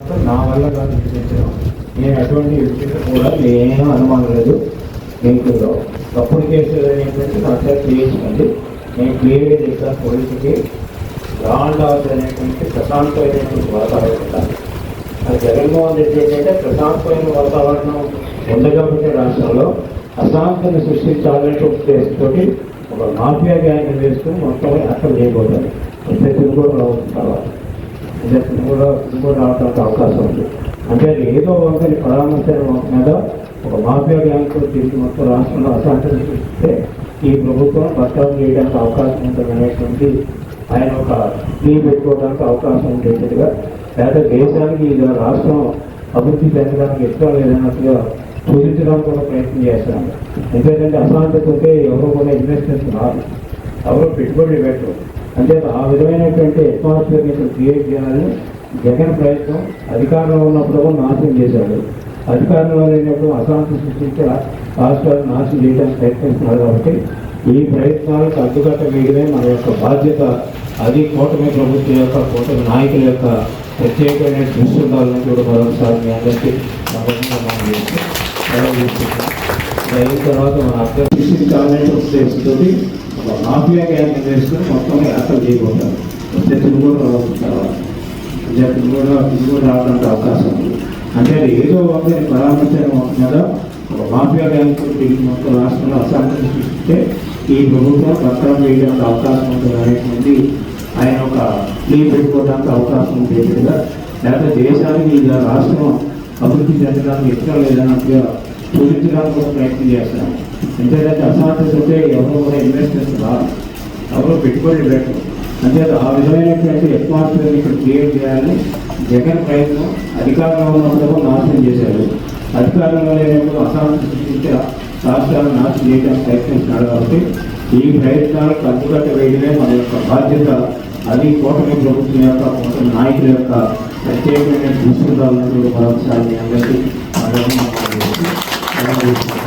నా వల్ల కాదు విడిపించడం నేను అటువంటి విడిపించడం కూడా నేను అనుమానం లేదు మీకు తప్పుడు కేసులు అనేటువంటి నా చేత చేయించండి నేను క్లియర్గా చెప్తాను పోలీసుకి రాండ్ ఆర్డర్ అనేటువంటి ప్రశాంతమైనటువంటి వాతావరణం ఉండాలి. అది జగన్మోహన్ రెడ్డి ఏంటంటే ప్రశాంతమైన వాతావరణం ఉంది కాబట్టి రాష్ట్రంలో అశాంతిని సృష్టించాలనే ఉద్దేశంతో ఒక మాఫియా గ్యాంగ్ వేసుకుని మొత్తం అక్కడ చేయబోతారు. ప్రతి కూడా రావచ్చు కావాలి అంటే తిరుగుడు రావడానికి అవకాశం ఉంది. అంటే ఏదో ఒకరి పరామర్శం మీద ఒక మాఫియా గ్యాంగ్తో తిరిగి మొత్తం రాష్ట్రంలో అశాంతిని సృష్టిస్తే ఈ ప్రభుత్వం బట్టాలు చేయడానికి అవకాశం ఉంటుంది అనేటువంటి ఆయన ఒక ప్లీ పెట్టుకోవడానికి అవకాశం ఉండేట్టుగా లేదా దేశానికి ఇది రాష్ట్రం అభివృద్ధి చెందడానికి ఎక్కువ లేదన్నట్టుగా చూపించడానికి కూడా ప్రయత్నం చేస్తాను ఎందుకంటే అశాంతితో ఉంటే ఎవరు కూడా ఇన్వెస్ట్మెంట్స్ రాదు ఎవరు పెట్టుబడి పెట్టరు. అంటే ఆ విధమైనటువంటి అట్మాస్ఫియర్ ఇక్కడ క్రియేట్ చేయాలని జగన్ ప్రయత్నం అధికారంలో ఉన్నప్పుడు కూడా నాశనం చేశాడు. అధికారంలో లేనప్పుడు అశాంతి సృష్టించి రాష్ట్రాలు నాశనం చేయడానికి ప్రయత్నిస్తున్నారు కాబట్టి ఈ ప్రయత్నాలకు అడ్డుకట్ట వేయడమే మన యొక్క బాధ్యత. అది కూటమి ప్రభుత్వం యొక్క కూటమి నాయకుల యొక్క ప్రత్యేకమైన దృష్టి ఉండాలని కూడా మరొకసారి మీ అందరికీ మనం చేస్తూ అయిన తర్వాత మన అభ్యర్థి కావాలని ఉద్దేశంతో ఒక మాఫియా గ్యాంగ్ చేస్తే మొత్తం యాత్ర చేయబోతారు. వస్తే తిరుగుడు రావచ్చు తర్వాత. విద్యార్థులు కూడా తిరుగుడు రావడానికి అవకాశం ఉంది. అంటే అది ఏదో ఒకరి పరామర్శం మీద ఒక మాఫియా గ్యాంగ్ మొత్తం రాష్ట్రంలో అశాంతిని సృష్టిస్తే ఈ ప్రభుత్వం భద్రం చేయడానికి అవకాశం ఉంటుంది అనేటువంటి ఆయన ఒక ప్లీ పెట్టుకోవడానికి అవకాశం ఉండేట్టుగా లేకపోతే దేశానికి ఇలా రాష్ట్రం అభివృద్ధి చెందడానికి ఇష్టం లేదన్నట్టుగా చూపించడానికి కూడా ప్రయత్నం చేస్తాం. ఎంతైతే అసాధ్యత ఉంటే ఎవరు కూడా ఇన్వెస్ట్మెంట్స్ రాదు ఎవరు పెట్టుబడి పెట్టరు. అంతే ఆ విధమైనటువంటి అట్మాస్ఫియర్ ఇక్కడ క్రియేట్ చేయాలని జగన్ ప్రయత్నం అధికారంలో ఉన్నప్పుడు నాశనం చేశారు. అధికారంలో లేనప్పుడు అసాధ్యత సృష్టించి రాష్ట్రాలను నాశనం చేయడానికి ప్రయత్నిస్తున్నాడు కాబట్టి ఈ ప్రయత్నాలకు అడ్డుకట్ట వేయడమే మన యొక్క బాధ్యత. అది కూటమి ప్రభుత్వం యొక్క కూటమి నాయకుల యొక్క ప్రత్యేకమైన దృష్టి ఉండాలని అందరికీ మరొకసారి మీ అందరికీ Gracias.